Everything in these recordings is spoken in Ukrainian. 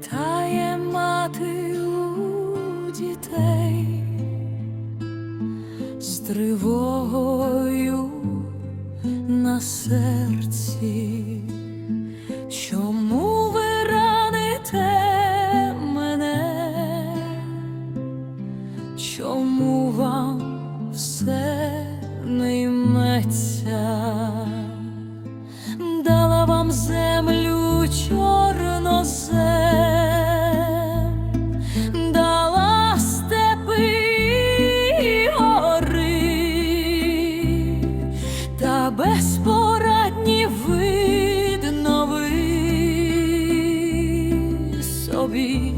питає мати у дітей з тривогою на серці, чому ви раните мене, чому вам все не йметься, дала вам землю. Безпорадні видно ви собі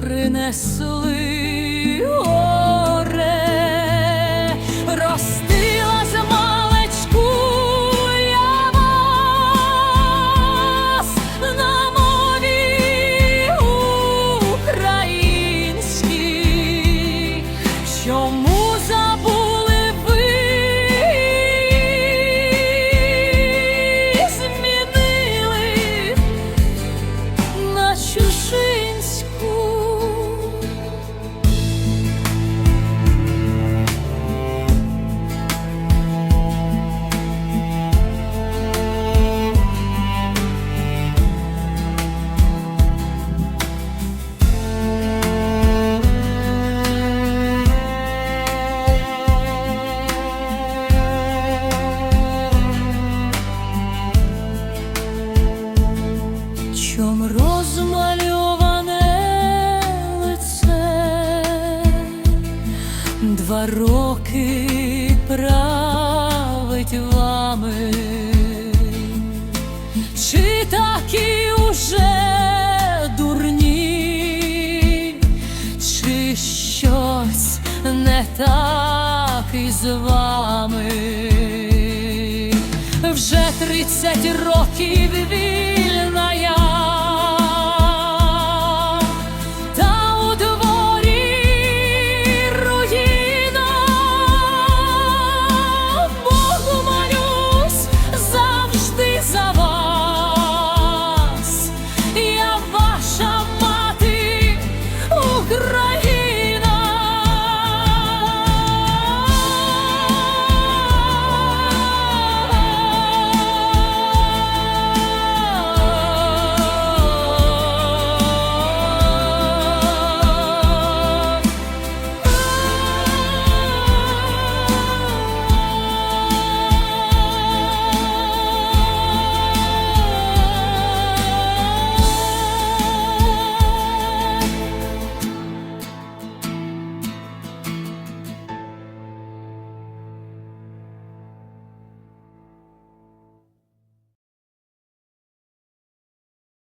принесли роки править вами, чи такі уже дурні, чи щось не так із вами? Вже тридцять років